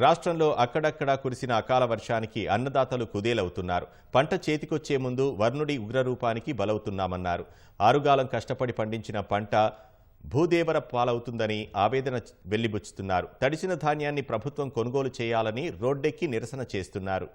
రాష్ట్రంలో అక్కడక్కడా కురిసిన అకాల వర్షానికి అన్నదాతలు కుదేలవుతున్నారు. పంట చేతికొచ్చే ముందు వర్ణుడి ఉగ్రరూపానికి బలవుతున్నామన్నారు. ఆరుగాలం కష్టపడి పండించిన పంట భూదేవర పాలవుతుందని ఆవేదన వెల్లిబుచ్చుతున్నారు. తడిసిన ధాన్యాన్ని ప్రభుత్వం కొనుగోలు చేయాలని రోడ్డెక్కి నిరసన చేస్తున్నారు.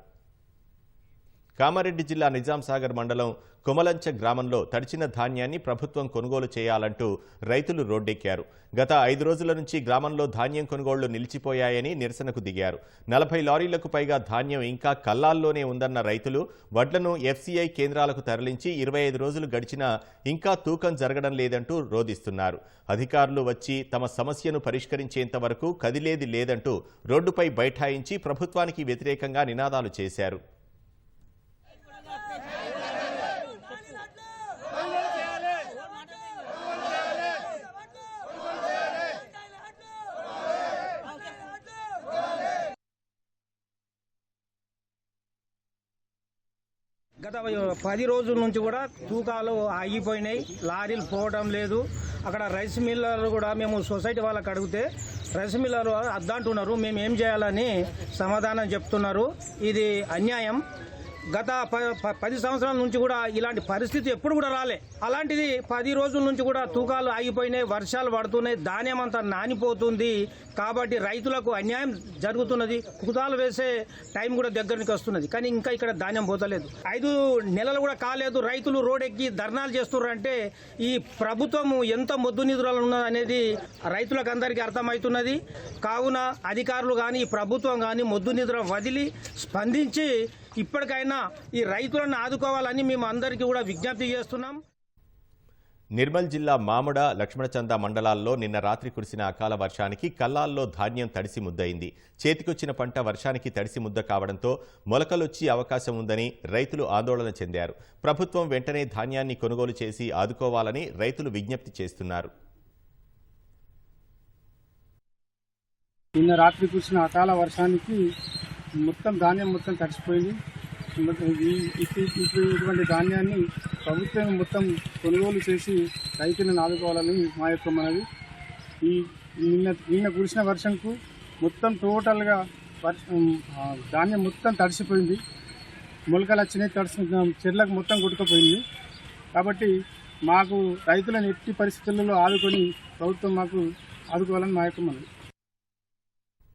కామారెడ్డి జిల్లా నిజాంసాగర్ మండలం కుమలంచ గ్రామంలో తడిచిన ధాన్యాన్ని ప్రభుత్వం కొనుగోలు చేయాలంటూ రైతులు రోడ్డెక్కారు. గత ఐదు రోజుల నుంచి గ్రామంలో ధాన్యం కొనుగోళ్ళు నిలిచిపోయాయని నిరసనకు దిగారు. నలభై లారీలకు పైగా ధాన్యం ఇంకా కల్లాల్లోనే ఉందన్న రైతులు వడ్లను ఎఫ్సీఐ కేంద్రాలకు తరలించి ఇరవై ఐదు రోజులు గడిచినా ఇంకా తూకం జరగడం లేదంటూ రోధిస్తున్నారు. అధికారులు వచ్చి తమ సమస్యను పరిష్కరించేంత వరకు కదిలేది లేదంటూ రోడ్డుపై బైఠాయించి ప్రభుత్వానికి వ్యతిరేకంగా నినాదాలు చేశారు. గత పది రోజుల నుంచి కూడా తూకాలు ఆగిపోయినాయి. లారీలు పోవడం లేదు. అక్కడ రైస్ మిల్లర్లు కూడా మేము సొసైటీ వాళ్ళకి అడిగితే రైస్ మిల్లర్ అద్దంటున్నారు. మేము ఏం చేయాలని సమాధానం చెప్తున్నారు. ఇది అన్యాయం. గత ప- ప- పది సంవత్సరాల నుంచి కూడా ఇలాంటి పరిస్థితి ఎప్పుడు కూడా రాలే. అలాంటిది పది రోజుల నుంచి కూడా తూకాలు ఆగిపోయినాయి వర్షాలు పడుతున్నాయి ధాన్యం అంతా నానిపోతుంది. కాబట్టి రైతులకు అన్యాయం జరుగుతున్నది. కుదాలు వేసే టైం కూడా దగ్గరికి వస్తున్నది. కానీ ఇంకా ఇక్కడ ధాన్యం పోతలేదు. ఐదు నెలలు కూడా కాలేదు. రైతులు రోడెక్కి ధర్నాలు చేస్తున్నారంటే ఈ ప్రభుత్వం ఎంత మొద్దు నిధులు ఉన్నది అనేది రైతులకు అందరికీ అర్థమవుతున్నది. కావున అధికారులు కానీ ప్రభుత్వం కానీ మొద్దు నిధులు వదిలి స్పందించి ఇప్పటికైనా ఈ రైతులను ఆదుకోవాలని మేము అందరికీ కూడా విజ్ఞప్తి చేస్తున్నాం. నిర్మల్ జిల్లా మామిడ లక్ష్మణచంద మండలాల్లో నిన్న రాత్రి కురిసిన అకాల వర్షానికి కల్లాల్లో ధాన్యం తడిసి ముద్దయింది. చేతికొచ్చిన పంట వర్షానికి తడిసి ముద్ద కావడంతో మొలకలొచ్చి అవకాశం ఉందని రైతులు ఆందోళన చెందారు. ప్రభుత్వం వెంటనే ధాన్యాన్ని కొనుగోలు చేసి ఆదుకోవాలని రైతులు విజ్ఞప్తి చేస్తున్నారు. నిన్న రాత్రి కురిసిన అకాల వర్షానికి మొత్తం ధాన్యం మొత్తం తడిసిపోయింది. ఇప్పుడు ఈ- ఇటువంటి ధాన్యాన్ని ప్రభుత్వం మొత్తం కొనుగోలు చేసి రైతులను ఆదుకోవాలని మా యొక్క మనవి. ఈ నిన్న నిన్న కురిసిన వర్షంకు మొత్తం టోటల్గా ధాన్యం మొత్తం తడిసిపోయింది. మొలకలు వచ్చినాయి తడిసి చెట్లకు మొత్తం కొట్టుకుపోయింది. కాబట్టి మాకు రైతులను ఎట్టి పరిస్థితులలో ఆదుకొని ప్రభుత్వం మాకు ఆదుకోవాలని మా యొక్క మనవి.